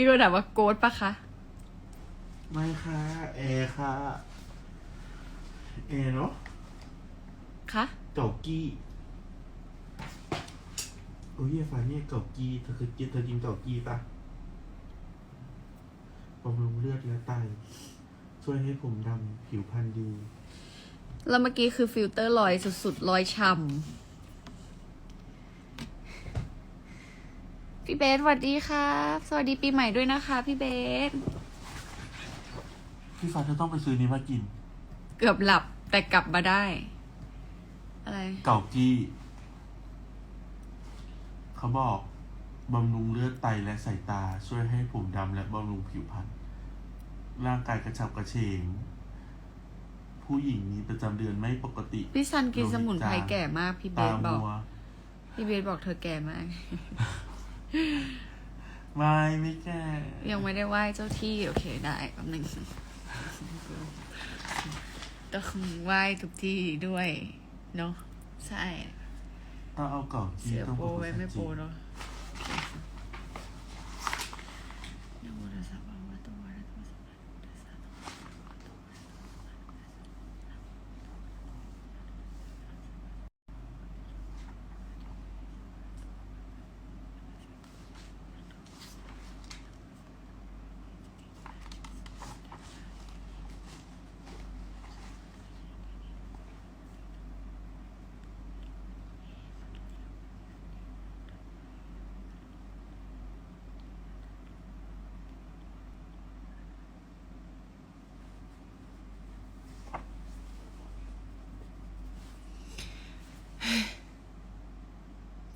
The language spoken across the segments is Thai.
มีคนถามว่าโกดปะคะ ไม่ค่ะแอร์ค่ะแอร์เนาะคะเก่ากี้โอ้ยยายฟ้าเนี่ยเก่ากี้เธอเคยกินเธอกินเก่ากี้ปะบำรุงเลือดและไตช่วยให้ผมดำผิวพรรณดี แล้วเมื่อกี้คือฟิลเตอร์ลอยสุดๆลอยช่ำ พี่เบสสวัสดีครับ สวัสดีปีใหม่ด้วยนะคะ พี่เบส พี่ฟ้าเธอต้องไปซื้อนี้มากิน เกือบหลับแต่กลับมาได้ อะไร เก่ากี้ เขาบอกบำรุงเลือดไตและสายตา ช่วยให้ผมดำและบำรุงผิวพรรณร่างกายกระฉับกระเฉง ผู้หญิงมีประจำเดือนไม่ปกติพี่ซันกินสมุนไพรแก่มากพี่เบตาสบอกมัวพี่เบสบอกเธอแก่มาก ไม่ไม่แก่ยังไม่ได้ไหว้เจ้าที่ โอเคได้แป๊บหนึงต้องไหว้ทุกที่ด้วย เนาะใช่ ต้องเอาเก่ากี้เสียต้องโปรพูดไว้ภาษาไม่โปรจีนเนาะนะโมตัสสะภะคะวะโตอะระหะโตสัมมาสัมพุทธัสสะ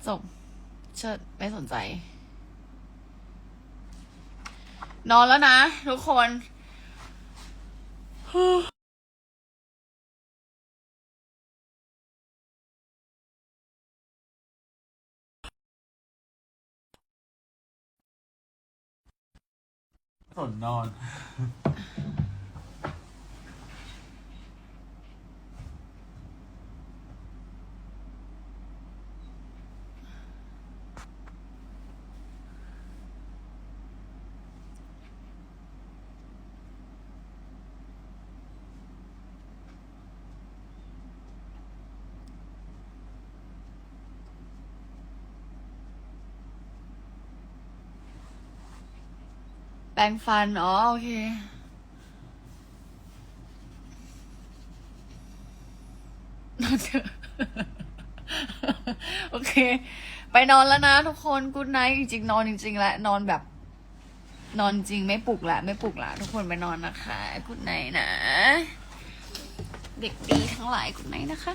จบเชิดไม่สนใจ นอนแล้วนะ ทุกคนสนนอน แปรงฟัน อ๋อ โอเค นอนเถอะ โอเค ไปนอนแล้วนะทุกคนกูดไนท์จริงๆ นอนจริงๆแหละนอนแบบ นอนจริงไม่ปลุกละไม่ปลุกละทุกคนไปนอนนะคะกูดไนท์นะ เด็กดีทั้งหลายกูดไนท์นะคะ